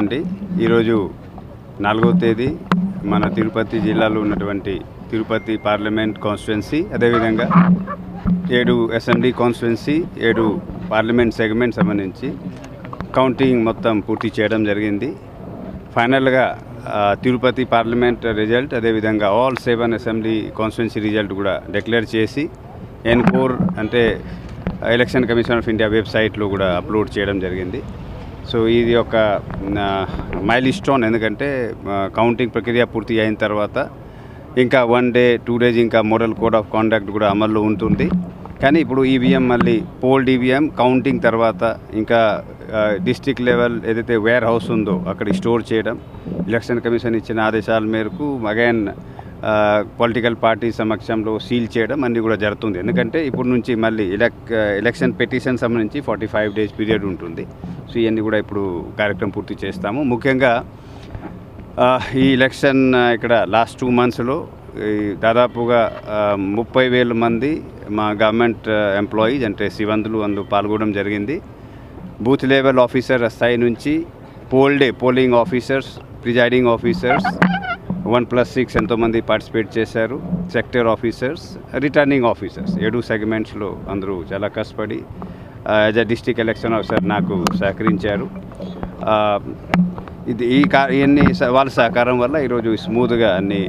అండి. ఈరోజు నాలుగవ తేదీ మన తిరుపతి జిల్లాలో ఉన్నటువంటి తిరుపతి పార్లమెంట్ కాన్స్టిట్యున్సీ అదేవిధంగా ఏడు అసెంబ్లీ కాన్స్టిట్యున్సీ ఏడు పార్లమెంట్ సెగ్మెంట్ సంబంధించి కౌంటింగ్ మొత్తం పూర్తి చేయడం జరిగింది. ఫైనల్గా తిరుపతి పార్లమెంట్ రిజల్ట్ అదేవిధంగా all seven assembly constituency result కూడా డిక్లేర్ చేసి ఎన్ ఫోర్ అంటే ఎలక్షన్ కమిషన్ ఆఫ్ ఇండియా వెబ్సైట్లో కూడా అప్లోడ్ చేయడం జరిగింది. సో ఇది ఒక మైల్ స్టోన్ ఎందుకంటే కౌంటింగ్ ప్రక్రియ పూర్తి అయిన తర్వాత ఇంకా వన్ డే టూ డేస్ ఇంకా మోడల్ కోడ్ ఆఫ్ కాండక్ట్ కూడా అమల్లో ఉంటుంది. కానీ ఇప్పుడు ఈవీఎం మళ్ళీ పోల్డ్ ఈవీఎం కౌంటింగ్ తర్వాత ఇంకా డిస్టిక్ లెవెల్ ఏదైతే వేర్ హౌస్ ఉందో అక్కడ స్టోర్ చేయడం ఎలక్షన్ కమిషన్ ఇచ్చిన ఆదేశాల మేరకు అగైన్ పొలిటికల్ పార్టీ సమక్షంలో సీల్ చేయడం అన్నీ కూడా జరుగుతుంది. ఎందుకంటే ఇప్పుడు నుంచి మళ్ళీ ఎలక్ ఎలక్షన్ పెటిషన్ సంబంధించి ఫార్టీ ఫైవ్ డేస్ పీరియడ్ ఉంటుంది. సో ఇవన్నీ కూడా ఇప్పుడు కార్యక్రమం పూర్తి చేస్తాము. ముఖ్యంగా ఈ ఎలక్షన్ ఇక్కడ లాస్ట్ టూ మంత్స్లో దాదాపుగా ముప్పై వేల మంది మా గవర్నమెంట్ ఎంప్లాయీస్ అంటే సివంతులు అందు పాల్గొనడం జరిగింది. బూత్ లెవెల్ ఆఫీసర్ స్థాయి నుంచి poll day polling officers presiding officers one plus six ఎంతోమంది పార్టిసిపేట్ చేశారు. Sector officers returning officers. ఏడు సెగ్మెంట్స్లో అందరూ చాలా కష్టపడి as a district election officer నాకు సహకరించారు. ఇది ఈ కా ఇవన్నీ వాళ్ళ సహకారం వల్ల ఈరోజు స్మూత్గా అన్ని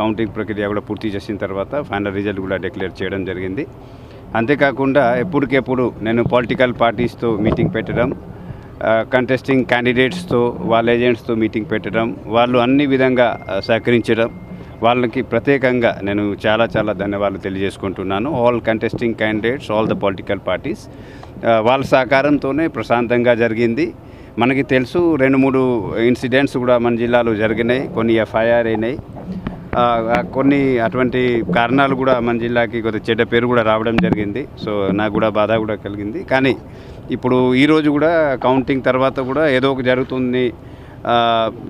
కౌంటింగ్ ప్రక్రియ కూడా పూర్తి చేసిన తర్వాత ఫైనల్ రిజల్ట్ కూడా డిక్లేర్ చేయడం జరిగింది. అంతేకాకుండా ఎప్పటికెప్పుడు నేను పొలిటికల్ పార్టీస్తో మీటింగ్ పెట్టడం కంటెస్టింగ్ క్యాండిడేట్స్తో వాళ్ళ ఏజెంట్స్తో మీటింగ్ పెట్టడం వాళ్ళు అన్ని విధంగా సహకరించడం. వాళ్ళకి ప్రత్యేకంగా నేను చాలా చాలా ధన్యవాదాలు తెలియజేసుకుంటున్నాను. All contesting candidates all the political parties వాళ్ళ సహకారంతోనే ప్రశాంతంగా జరిగింది. మనకి తెలుసు రెండు మూడు ఇన్సిడెంట్స్ కూడా మన జిల్లాలో జరిగినాయి. కొన్ని ఎఫ్ఐఆర్ అయినాయి. కొన్ని అటువంటి కారణాలు కూడా మన జిల్లాకి కొద్దిగా చెడ్డ పేరు కూడా రావడం జరిగింది. సో నాకు కూడా బాధ కూడా కలిగింది. కానీ ఇప్పుడు ఈరోజు కూడా కౌంటింగ్ తర్వాత కూడా ఏదో ఒక జరుగుతుంది.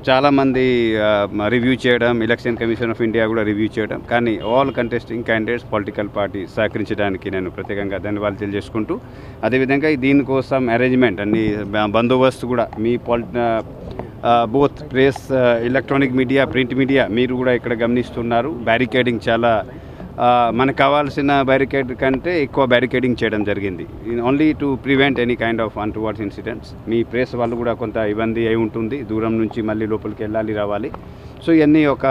చాలామంది రివ్యూ చేయడం ఎలక్షన్ కమిషన్ ఆఫ్ ఇండియా కూడా రివ్యూ చేయడం. కానీ all contesting candidates political party సహకరించడానికి నేను ప్రత్యేకంగా ధన్యవాదాలు తెలియజేసుకుంటూ అదేవిధంగా దీనికోసం అరేంజ్మెంట్ అన్ని బందోబస్తు కూడా మీ Poli both press electronic media print media మీరు కూడా ఇక్కడ గమనిస్తున్నారు. బ్యారికేడింగ్ చాలా మనకు కావాల్సిన బ్యారికేడ్ కంటే ఎక్కువ బ్యారికేడింగ్ చేయడం జరిగింది. Only to prevent any kind of untowards incidents me press వాళ్ళు కూడా కొంత ఇబ్బంది అయి ఉంటుంది. దూరం నుంచి మళ్ళీ లోపలికి వెళ్ళాలి రావాలి. సో ఇవన్నీ ఒక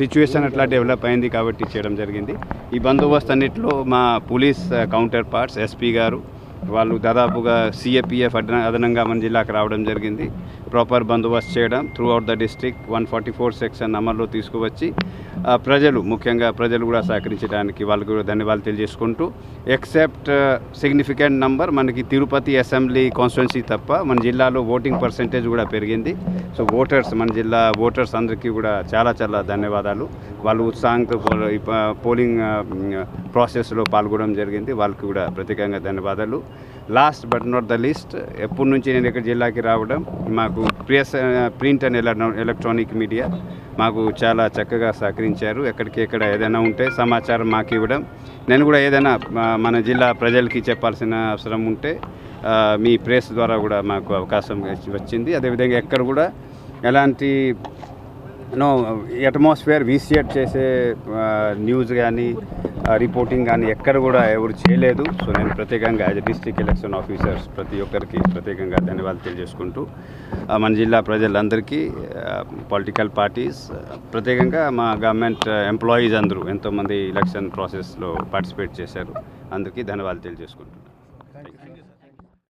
సిచ్యువేషన్ అట్లా డెవలప్ అయింది కాబట్టి చేయడం జరిగింది. ఈ బందోబస్తు అన్నింటిలో మా పోలీస్ కౌంటర్ పార్ట్స్ ఎస్పీ గారు వాళ్ళు దాదాపుగా సిఏపిఎఫ్ అదన అదనంగా మన జిల్లాకు రావడం జరిగింది. ప్రాపర్ బందోబస్తు చేయడం throughout the district one forty four section అమల్లో తీసుకువచ్చి ప్రజలు ముఖ్యంగా ప్రజలు కూడా సహకరించడానికి వాళ్ళకు కూడా ధన్యవాదాలు తెలియజేసుకుంటూ ఎక్సెప్ట్ సిగ్నిఫికెంట్ నంబర్ మనకి తిరుపతి అసెంబ్లీ కాన్స్టిట్యున్సీ తప్ప మన జిల్లాలో ఓటింగ్ పర్సెంటేజ్ కూడా పెరిగింది. సో ఓటర్స్ మన జిల్లా ఓటర్స్ అందరికీ కూడా చాలా చాలా ధన్యవాదాలు. వాళ్ళు ఉత్సాహంతో పోలింగ్ ప్రాసెస్లో పాల్గొనడం జరిగింది. వాళ్ళకి కూడా ప్రత్యేకంగా ధన్యవాదాలు. Last but not the least ఎప్పటి నుంచి నేను ఇక్కడ జిల్లాకి రావడం మాకు press print and electronic media మాకు చాలా చక్కగా సహకరించారు. ఎక్కడికి ఎక్కడ ఏదైనా ఉంటే సమాచారం మాకు ఇవ్వడం. నేను కూడా ఏదైనా మన జిల్లా ప్రజలకి చెప్పాల్సిన అవసరం ఉంటే మీ ప్రెస్ ద్వారా కూడా మాకు అవకాశం వచ్చింది. అదేవిధంగా ఎక్కడ కూడా ఎలాంటి నో అట్మాస్ఫియర్ వీసియేట్ చేసే న్యూస్ కానీ రిపోర్టింగ్ కానీ ఎక్కడ కూడా ఎవరు చేయలేదు. సో నేను ప్రత్యేకంగా యాజ్ డిస్ట్రిక్ట్ ఎలక్షన్ ఆఫీసర్స్ ప్రతి ఒక్కరికి ప్రత్యేకంగా ధన్యవాదాలు తెలియజేసుకుంటూ మన జిల్లా ప్రజలందరికీ పొలిటికల్ పార్టీస్ ప్రత్యేకంగా మా గవర్నమెంట్ ఎంప్లాయీస్ అందరూ ఎంతోమంది ఎలక్షన్ ప్రాసెస్లో పార్టిసిపేట్ చేశారు. అందరికీ ధన్యవాదాలు తెలియజేసుకుంటున్నాను.